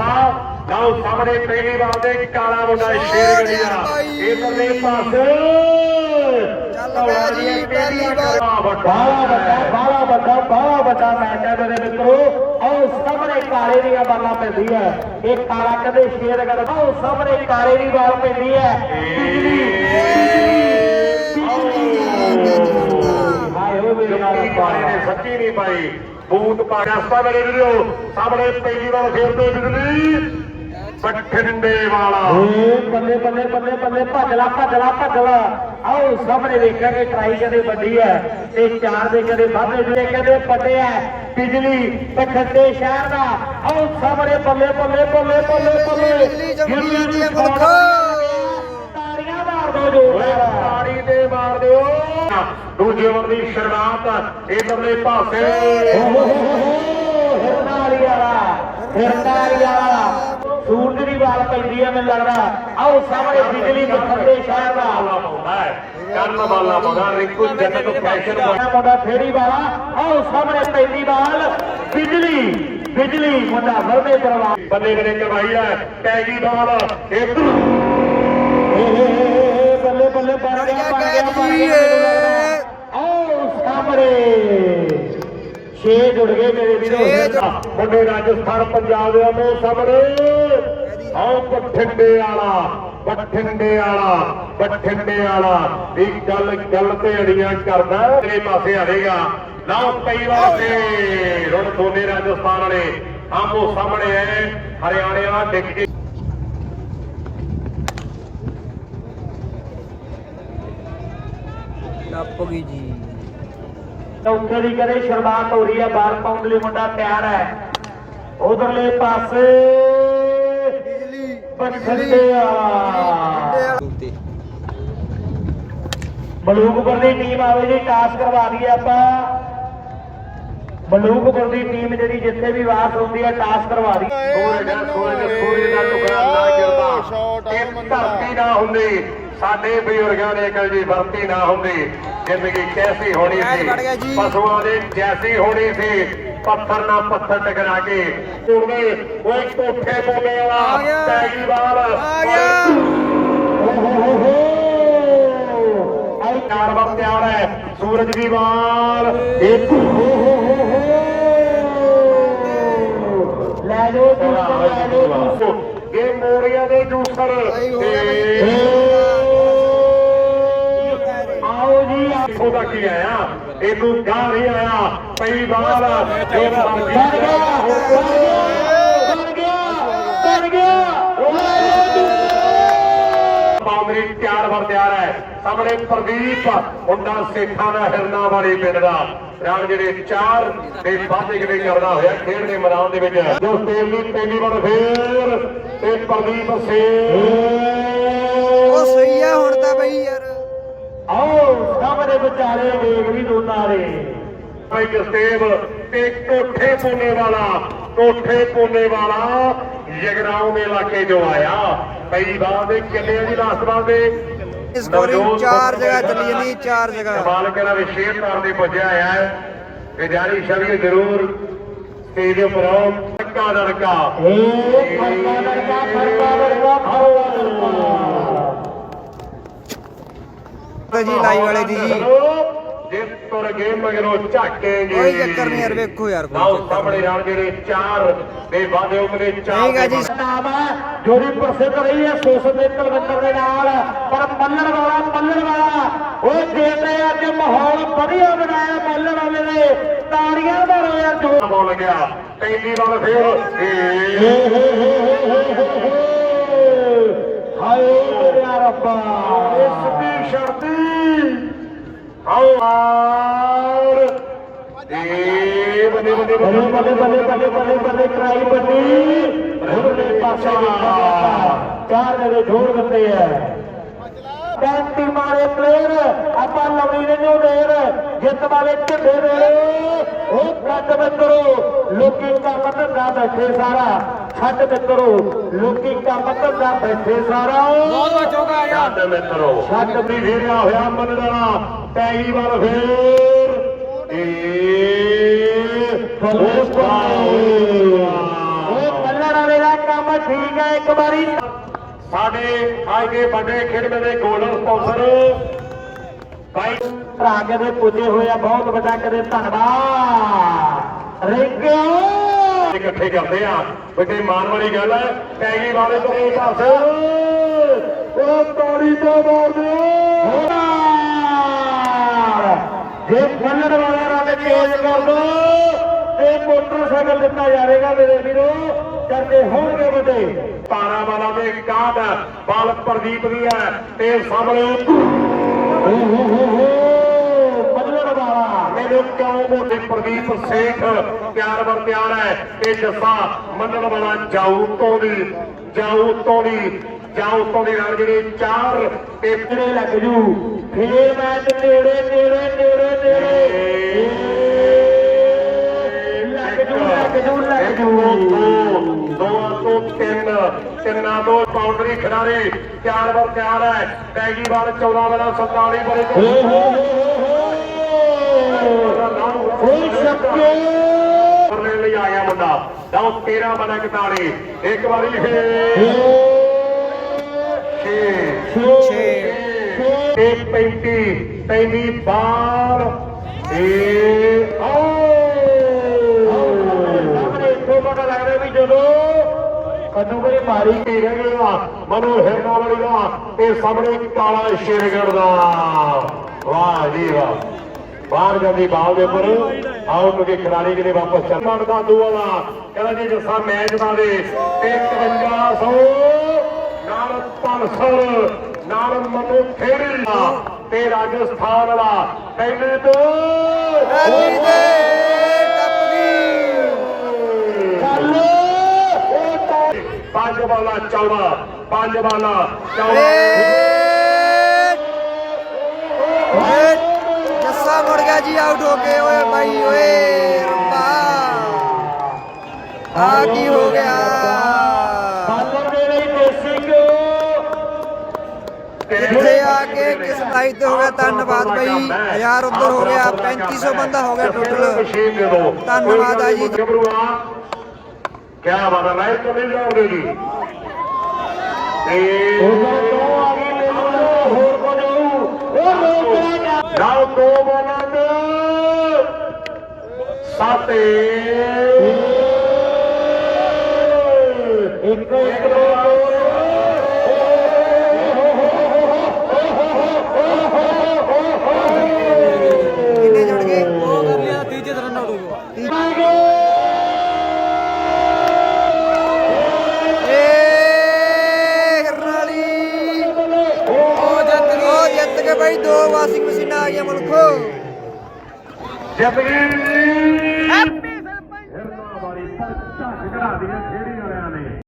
ਸਾਹਿਬ ਲਓ ਸਾਹਮਣੇ ਪਹਿਲੀ ਵਾਰ ਦੇ ਕਾਲਾ ਮੁੰਡਾ ਸ਼ੇਰ ਗੜੀਆ। ਇਧਰਲੇ ਪਾਸੇ। ਚੱਲ ਪਿਆ ਜੀ, ਪਹਿਲੀ ਵਾਰ। ਬਾਲਾ ਵੱਡਾ ਬਾਲਾ ਵੱਡਾ ਬਾਲਾ ਵੱਡਾ ਮੈਚ ਹੈ ਮੇਰੇ ਮਿੱਤਰੋ। ਆਓ ਸਾਹਮਣੇ ਕਾਲੇ ਦੀਆਂ ਬਾਲਾਂ ਪੈਂਦੀ ਹੈ। ਇਹ ਕਾਲਾ ਕਦੇ ਸ਼ੇਰ ਕਰ ਆਓ ਸਾਹਮਣੇ ਕਾਲੇ ਦੀ ਬਾਲ ਪੈਂਦੀ ਹੈ। ਹਾਏ ਓ ਮੇਰੇ ਨਾਲ ਪਾਣੀ ਨੇ ਸੱਚੀ ਨਹੀਂ ਪਾਈ ਬੂਟ ਪਾ ਕੇ ਹਸਤਾ ਮੇਰੇ ਵੀਰੋ। ਸਾਹਮਣੇ ਪਹਿਲੀ ਵਾਰ ਖੇਡਦੇ ਬਿਜਲੀ। ਬਠਿੰਡੇ ਵਾਲਾ। ਏ ਬੱਲੇ ਬੱਲੇ ਬੱਲੇ ਬੱਲੇ ਭੱਜਲਾ ਭੱਜਲਾ ਭੱਜਲਾ। ਆਓ ਸਾਹਮਣੇ ਵੇਖਾਂਗੇ ਟਰਾਈ ਕਦੇ ਵੱਡੀ ਹੈ। ਤੇ ਚਾਰ ਦੇ ਕਦੇ ਵਾਧੇ ਦੇ ਕਦੇ ਵੱਡੇ ਹੈ। ਬਿਜਲੀ ਬਠਿੰਡੇ ਸ਼ਹਿਰ ਦਾ। ਆਓ ਸਾਹਮਣੇ ਬੱਲੇ ਬੱਲੇ ਬੱਲੇ ਬੱਲੇ ਬੱਲੇ ਜਾਂਦੀ ਹੈ ਮੁਲਕ। ਤਾੜੀਆਂ ਮਾਰ ਦਿਓ ਜੋ ਤਾੜੀ ਤੇ ਮਾਰ ਦਿਓ। ਦੂਜੇ ਓਵਰ ਦੀ ਸ਼ੁਰੂਆਤ ਇਧਰਲੇ ਪਾਸੇ ਹਿਰਨਾਲੀ ਵਾਲਾ ਹਿਰਨਾਲੀ ਵਾਲਾ ਸੂਰਜ ਦੀ ਵਾਲ ਪੈਂਦੀ ਹੈ ਮੈਨੂੰ ਲੱਗਦਾ ਆਓ ਸਾਹਮਣੇ ਬਿਜਲੀ ਬਖੰਦੇ ਸ਼ਹਿਰ ਦਾ ਪਾਉਂਦਾ ਹੈ ਕੰਨ ਵਾਲਾ ਪਾਉਂਦਾ ਰਿੰਕੂ ਜੱਟ ਤੋਂ ਫੈਸ਼ਨ ਮੁੰਡਾ ਫੇਰੀ ਵਾਲਾ ਆਓ ਸਾਹਮਣੇ ਪੈਂਦੀ ਵਾਲ ਬਿਜਲੀ ਬਿਜਲੀ ਮੁੰਡਾ ਵਰਦੇ ਕਰਵਾ ਬੰਦੇ ਬਨੇ ਕਰਵਾਈ ਹੈ ਪੈਗੀ ਬਾਲ ਇੱਕ ਬੱਲੇ ਬੱਲੇ ਬਣ ਗਿਆ ਬਣ ਗਿਆ ਬਣ ਗਿਆ ਛੇ ਜੁੜ ਗਏ ਮੇਰੇ ਵੀਰੋ ਮੁੰਡੇ ਰਾਜਸਥਾਨ ਪੰਜਾਬ ਦੇ ਆਮੋ ਸਾਹਮਣੇ। ਆਓ ਬਠਿੰਡੇ ਵਾਲਾ ਬਠਿੰਡੇ ਵਾਲਾ ਬਠਿੰਡੇ ਵਾਲਾ। ਇਹ ਗੱਲ ਗੱਲ ਤੇ ਅੜੀਆਂ ਕਰਦਾ ਤੇਰੇ ਪਾਸੇ ਆਵੇਗਾ ਲਓ ਕਈ ਵਾਰ ਤੇ ਹੁਣ ਦੋਨੇ ਰਾਜਸਥਾਨ ਵਾਲੇ ਆਮੋ ਸਾਹਮਣੇ ਹਰਿਆਣੇ ਵਾਲਾ ਡਿੱਗ ਕੇ। ਨੱਪ ਗਈ ਜੀ। ਚੌਥੇ ਦੀ ਕਦੇ ਸ਼ੁਰੂਆਤ ਹੋ ਰਹੀ ਹੈ ਬਾਲ ਪਾਉਣ ਲਈ ਮੁੰਡਾ ਤਿਆਰ ਹੈ। ਉਧਰਲੇ ਪਾਸੇ ਬਿਜਲੀ ਤੇ ਮਲੂਕਪੁਰ ਦੀ ਟੀਮ ਆਵੇ ਜੀ ਟਾਸ ਕਰਵਾ ਦਈਏ ਆਪਾਂ। ਮਲੂਕਪੁਰ ਦੀ ਟੀਮ ਜਿਹੜੀ ਜਿੱਥੇ ਵੀ ਵਾਸ ਹੁੰਦੀ ਹੈ ਟਾਸ ਕਰਵਾ ਦੀ ਸੂਰਜ ਹੈ ਸੂਰਜ ਸੂਰਜ ਦਾ ਟੁਕੜਾ ਨਾ ਗਿਰਦਾ ਇਹ ਧਰਤੀ ਨਾ ਹੁੰਦੀ ਸਾਡੇ ਬਜ਼ੁਰਗਾਂ ਨੇ ਕਲ ਜੀ ਵਰਤੀ ਨਾ ਹੁੰਦੀ। ਜ਼ਿੰਦਗੀ ਕੈਸੀ ਹੋਣੀ ਸੀ। ਪਸ਼ੂਆਂ ਦੇ ਜੈਸੀ ਹੋਣੀ ਸੀ? ਪੱਥਰ ਨਾਲ ਪੱਥਰ ਟਕਰਾ ਕੇ ਤੁਰਦੇ ਉਹ ਕੋਠੇ ਬੋਲੇ ਵਾਲਾ। ਟੈਗੀ ਵਾਲ ਆਈ ਚਾਰ ਵਾਰ ਤਿਆਰ ਹੈ। ਸੂਰਜ ਦੀ ਵਾਰ ਇੱਕ। ਲੈ ਲੋ ਦੂਸਰ ਲੈ ਲੋ ਇਹ ਮੋਰੀਆਂ ਦੇ ਜੂਸਰ ਆਈ ਹੋ ਗਿਆ ਤੇ- ਆਓ ਜੀ ਆਖੋ ਦਾ ਕੀ ਆਇਆ। ਇਹਨੂੰ ਗਾ ਨਹੀਂ ਆਇਆ। ਪਈ ਬਾਲ। ਇਹ ਬਣ ਗਿਆ ਬਣ ਗਿਆ। ਬਣ ਗਿਆ। ਬਣ ਗਿਆ। ਬਾਉਮਰੀ ਤਿਆਰ ਵਰ ਤਿਆਰ ਹੈ। ਸਾਹਮਣੇ ਪ੍ਰਦੀਪ ਮੁੰਡਾ ਸੇਖਾਂ ਦਾ ਹਿਰਨਾ ਵਾਲੀ ਪਿੰਡ ਦਾ। ਰਾਣ ਜਿਹੜੇ ਚਾਰ ਦੇ ਵਾਧੇ ਕਿਵੇਂ ਕਰਦਾ ਹੋਇਆ ਖੇਡ ਦੇ ਮੈਦਾਨ ਦੇ ਵਿੱਚ। ਜੋ ਤੇਲੀ ਪਹਿਲੀ ਵਾਰ ਫੇਰ ਤੇ ਪ੍ਰਦੀਪ ਸੇ ਉਹ ਸਹੀ ਹੈ ਹੁਣ ਤਾਂ ਬਈ ਯਾਰ। ਵਿਚਾਰੇ ਵੇਗ ਵੀ ਦੋਨਾਂ ਦੇ ਭਾਈ ਜਸਦੇਵ ਤੇ ਕੋਠੇ ਪੋਨੇ ਵਾਲਾ ਕੋਠੇ ਪੋਨੇ ਵਾਲਾ ਜਗਰਾਉਂ ਦੇ ਇਲਾਕੇ ਜੋ ਆਇਆ। ਕਈ ਬਾਰ ਦੇ ਕਿੰਨੇ ਜੀ ਲਾਸਟ ਬਾਰ ਦੇ? ਸਕੋਰਿੰਗ ਚਾਰ ਜਗ੍ਹਾ ਚੱਲੀ ਜਾਂਦੀ ਚਾਰ ਜਗ੍ਹਾ। ਕਮਾਲ ਕਰਾ ਵੀ ਸ਼ੇਰ ਤਾਰ ਦੇ ਪੁੱਜਿਆ ਆਇਆ ਹੈ। ਤੇ ਜਾਰੀ ਸ਼ਬੀ ਜ਼ਰੂਰ। ਸਟੇਜ ਦੇ ਉੱਪਰ ਆਓ ਧੱਕਾ ਧੜਕਾ ਏ ਫਰਕਾ ਧੜਕਾ ਫਰਕਾ ਧੜਕਾ ਤੇ ਜੀ ਲਾਈਵ ਵਾਲੇ ਦੀ ਜੀ। ਜੇ ਤੁਰ ਗਏ ਮਗਰੋਂ ਝਾਕੇਗੇ। ਕੋਈ ਚੱਕਰ ਨਹੀਂ ਯਾਰ ਵੇਖੋ ਯਾਰ ਕੋਈ ਸਾਹਮਣੇ ਨਾਲ ਜਿਹੜੇ ਚਾਰ ਦੇ ਵਾਦੇ ਉਮਰੇ ਚਾਰ ਠੀਕ ਹੈ ਜੀ। ਨਾਮ ਹੈ ਜੋੜੀ ਪ੍ਰਸਿੱਧ ਰਹੀ ਹੈ ਸੋਸ ਦੇ ਕਲਵੰਦਰ ਦੇ ਨਾਲ। ਪਰ ਮੱਲਣ ਵਾਲਾ ਮੱਲਣ ਵਾਲਾ ਉਹ ਦੇਖਦੇ ਅੱਜ ਮਾਹੌਲ ਵਧੀਆ ਬਣਾਇਆ ਮੱਲਣ ਵਾਲੇ ਨੇ। ਤਾੜੀਆਂ ਮਾਰੋ ਯਾਰ ਜੋ ਬੋਲ ਗਿਆ। ਪਹਿਲੀ ਵਾਰ ਫੇਰ ਹਾਏ ਮੇਰਾ ਰੱਬਾ ਇਸ ਦੀ ਸ਼ਰਤੀ। ਆਓ ਆਰ ਦੇ ਬੰਦੇ ਬੰਦੇ ਬੰਦੇ ਬੰਦੇ ਬੰਦੇ ਬੰਦੇ ਬੰਦੇ ਕਰਾਈ ਬੰਦੀ ਰੋਲੇ ਪਾਸੇ ਚਾਰ ਦੇ ਢੋਲ ਦਿੱਤੇ ਆ। ਬੈਂਤੀ ਮਾਰੇ ਪਲੇਅਰ ਆਪਾਂ ਲਵੀ ਨੇ ਜੋ ਦੇਰ। ਜਿੱਤ ਵਾਲੇ ਢਿੱਡੇ ਦੇ। ਉਹ ਕੱਟ ਬੰਦਰੋ ਲੋਕੀ ਕੰਮ ਧੰਦਾ ਬੈਠੇ ਸਾਰਾ। ਛੱਡ ਮਿੱਤਰੋ ਲੋਕੀ ਕੰਮ ਧੰਦਾ ਬੈਠੇ ਸਾਰਾ। ਬਹੁਤ ਬਹੁਤ ਚੌਕਾ ਆ ਗਿਆ। ਛੱਡ ਮਿੱਤਰੋ ਛੱਡ ਵੀ ਫੇਰਿਆ ਹੋਇਆ ਮਨ ਦਾ ਪੈਗੀ ਵਾਰ ਫੇਰ। ਏ ਉਹ ਵਾਲੇ ਦਾ ਕੰਮ ਠੀਕ ਹੈ ਇੱਕ ਵਾਰੀ। ਸਾਡੇ ਅੱਜ ਦੇ ਵੱਡੇ ਖੇਡ ਦੇ ਗੋਲਡਨ ਸਪਾਂਸਰ ਭਾਈ ਭਰਾ ਕਦੇ ਪੁੱਜੇ ਹੋਏ ਆ ਬਹੁਤ ਵੱਡਾ ਕਦੇ ਧੰਨਵਾਦ। ਰਿੰਕੂ ਇਕੱਠੇ ਕਰਦੇ ਆ ਵੱਡੇ ਮਾਣ ਵਾਲੀ ਗੱਲ ਹੈ ਪੈਗੀ ਵਾਲੇ ਤੋਂ ਇਹ ਦੱਸ ਉਹ ਤੋੜੀ ਤੋਂ ਮਾਰਦੇ ਜੇ ਫੱਲੜ ਵਾਲਾ ਰੰਗ ਚੇਂਜ ਕਰ ਦੋ ਤੇ ਮੋਟਰਸਾਈਕਲ ਦਿੱਤਾ ਜਾਵੇਗਾ ਮੇਰੇ ਵੀਰੋ ਕਰਦੇ ਹੋਣਗੇ ਵੱਡੇ ਤਾਰਾ ਵਾਲਾ ਦੇ ਕਾਦ ਬਲ ਪ੍ਰਦੀਪ ਦੀ ਹੈ ਤੇ ਸਾਹਮਣੇ ਬੱਲੜ ਵਾਲਾ ਮੈਨੂੰ ਕਿਉਂ ਮੋਟੇ ਪ੍ਰਦੀਪ ਸੇਠ, ਪਿਆਰ ਵਰ ਪਿਆਰ ਹੈ ਇਹ ਜੱਸਾ ਮੰਨਣ ਵਾਲਾ ਜਾਊ ਤੋਂ ਦੀ ਜਾਊ ਤੋਂ ਦੀ ਜਾਊ ਤੋਂ ਦੀ ਨਾਲ ਜਿਹੜੇ ਚਾਰ ਪੇਪਰੇ ਲੱਗ ਜੂ। ਫੇਰ ਮੈਚ ਨੇੜੇ ਨੇੜੇ ਨੇੜੇ ਨੇੜੇ। ਲੱਗ ਜੂ ਲੱਗ ਜੂ ਲੱਗ ਜੂ। ਦੋ ਤੋਂ ਤਿੰਨ, ਤਿੰਨਾਂ ਤੋਂ ਬਾਉਂਡਰੀ ਖਿਡਾਰੀ ਚਾਰ ਵਾਰ ਤਿਆਰ ਹੈ। ਪੈਗੀ ਵਾਲ 14 ਵਾਲਾ 47 ਵਾਲੇ ਤੋਂ। ਹੋ। ਸਕੇ ਲੈਣ ਲਈ ਆਇਆ ਮੁੰਡਾ ਲਓ 13 ਬਣਾ 41 ਇੱਕ ਵਾਰੀ ਹੈ 6 ਛੇ। ਤੇ 35 ਪੈਂਦੀ ਬਾਰ ਇਹ ਆਓ ਸਾਹਮਣੇ ਇੱਥੋਂ ਪਤਾ ਲੱਗਦਾ ਵੀ ਜਦੋਂ ਕਦੋਂ ਕੋਈ ਮਾਰੀ ਕੀ ਰਹਿ ਗਿਆ ਮਨੂ ਹਿਰਨਾ ਵਾਲੀ ਦਾ ਤੇ ਸਾਹਮਣੇ ਕਾਲਾ ਸ਼ੇਰਗੜ ਦਾ ਵਾਹ ਜੀ ਵਾਹ ਬਾਹਰ ਜਾਂਦੀ ਬਾਲ ਦੇ ਉੱਪਰ ਆਊਟ ਹੋ ਕੇ ਖਿਡਾਰੀ ਕਿਨੇ ਵਾਪਸ ਚੱਲ ਮੰਨਦਾ ਦਾ। ਕਹਿੰਦਾ ਜੀ ਜੱਸਾ ਮੈਚ ਦਾ ਦੇ। ਤੇ 5300 ਨਾਲ ਪੰਸਰ ਨਾਲ ਮਨੂ ਖੇੜੀ ਤੇ ਰਾਜਸਥਾਨ ਵਾਲਾ ਪਹਿਲੇ ਤੋਂ ਰੈਲੀ ਦੇ ਟੱਪ ਗਈ ਚੱਲ। ਉਹ ਤਾਂ ਪੰਜ ਵਾਲਾ 14 ਪੰਜ ਵਾਲਾ 14 ਘਿਓ ਇੱਥੇ ਆ ਕੇ ਕਿਸ ਬਾਈ ਤੇ ਹੋ ਗਿਆ ਧੰਨਵਾਦ ਬਾਈ ਹਜ਼ਾਰ ਉੱਧਰ ਹੋ ਗਿਆ 3500 ਬੰਦਾ ਹੋ ਗਿਆ ਟੋਟਲ ਮਸ਼ੀਨ ਦੇ ਦੋ ਧੰਨਵਾਦ ਆ ਜੀ। ਗੱਭਰੂਆ ਕੀ ਬਾਤ ਹੈ ਲਾਈਵ ਤੋਂ ਨਹੀਂ ਜਾਓਗੇ ਜੀ ਤੇ ਉਧਰ ਤੋਂ ਆ ਗਈ ਮੈਨੂੰ ਹੋਰ ਕੋ ਜਾਊ ਉਹ ਲੋਕ ਜਾਓ ਦੋ ਬੋਲਾਂ ਸਾਤੇ। ਇੱਕ ਇੱਕ చేయమనుకో